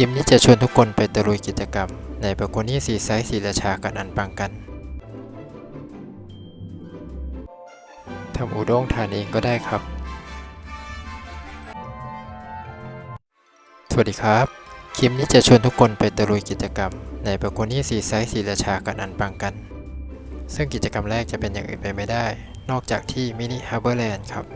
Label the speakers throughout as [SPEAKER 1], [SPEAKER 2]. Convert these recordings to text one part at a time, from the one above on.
[SPEAKER 1] ลิปนี้จะชวนทุกคนไปตะลุยกิจกรรม ในบาโกนี่สีไซส์สีราชากันอันปังกันทำอุด้งทานเองก็ได้ครับ สวัสดีครับ คลิปนี้จะชวนทุกคนไปตะลุยกิจกรรม ในบาโกนี่สีไซส์สีราชากันอันปังกัน ซึ่งกิจกรรมแรกจะเป็นอย่างอื่นไปไม่ได้ นอกจากที่มินิฮาร์เบอร์แลนด์ครับ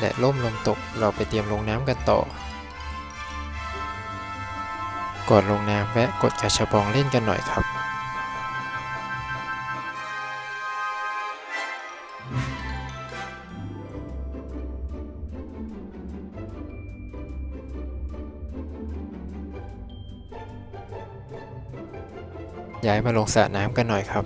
[SPEAKER 1] และล่มลมตกเราไปเตรียมลงน้ำกันต่อ ก่อนลงน้ำแวะกดกระชับองเล่นกันหน่อยครับย้ายมาลงสระน้ำกันหน่อยครับ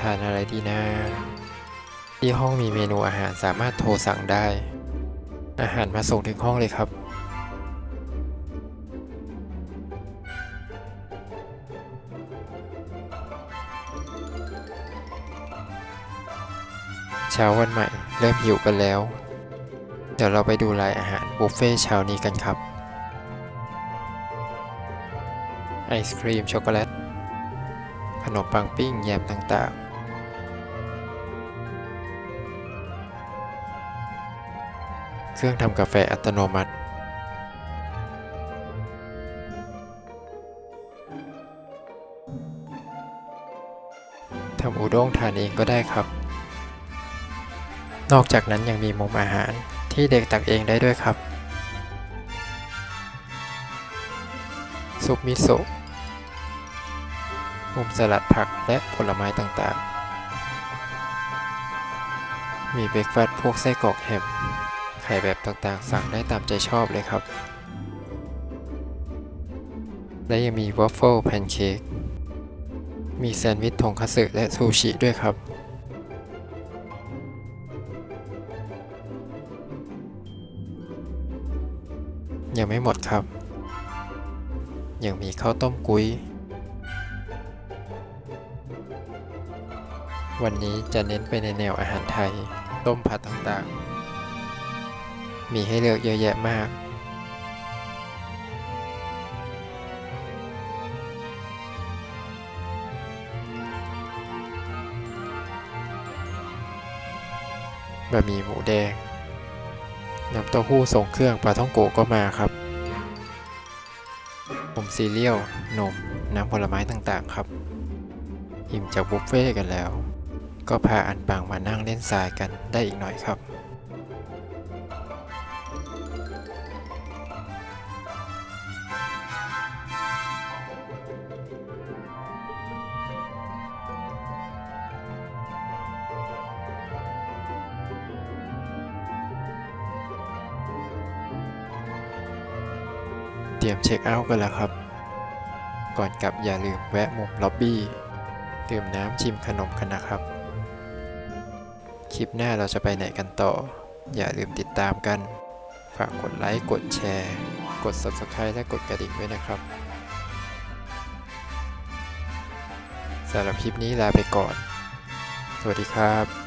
[SPEAKER 1] ทานอะไรดีนะ ที่ห้องมีเมนูอาหารสามารถโทรสั่งได้ อาหารมาส่งถึงห้องเลยครับ เช้าวันใหม่เริ่มหิวกันแล้ว เดี๋ยวเราไปดูรายอาหารบุฟเฟ่เช้านี้กันครับ ไอศครีมช็อกโกแลต ขนมปังปิ้งแยมต่าง เครื่องทำกาแฟอัตโนมัติ ทำอุด้งทานเองก็ได้ครับ นอกจากนั้นยังมีมุมอาหารที่เด็กตักเองได้ด้วยครับ ซุปมิโซะ มุมสลัดผักและผลไม้ต่างๆ มีเบรกฟาสต์พวกไส้กรอกแฮม ไข่แบบต่างๆ สั่งได้ตามใจชอบเลยครับ และยังมีวอฟเฟิลแพนเค้ก มีแซนด์วิชทงคัตสึและซูชิด้วยครับ ยังไม่หมดครับ ยังมีข้าวต้มกุ้ยวันนี้จะเน้นไปในแนวอาหารไทย ต้มผัดต่างๆ มีให้เลือกเยอะแยะมาก บะหมี่หมูแดง น้ำเต้าหู้ทรงเครื่องปลาท่องโกะก็มาครับนมซีเรียลนม น้ำผลไม้ต่างๆครับ อิ่มจากบุฟเฟ่ต์กันแล้ว ก็พาอันปังมานั่งเล่นทรายกันได้อีกหน่อยครับ เตรียมเช็คเอาท์กันแล้วครับ ก่อนกลับอย่าลืมแวะมุมล็อบบี้ดื่มน้ำชิมขนมกันนะครับ คลิปหน้าเราจะไปไหนกันต่อ อย่าลืมติดตามกัน ฝากกดไลค์ กดแชร์ กด Subscribe และกดกระดิ่งด้วยนะครับสำหรับคลิปนี้ลาไปก่อน สวัสดีครับ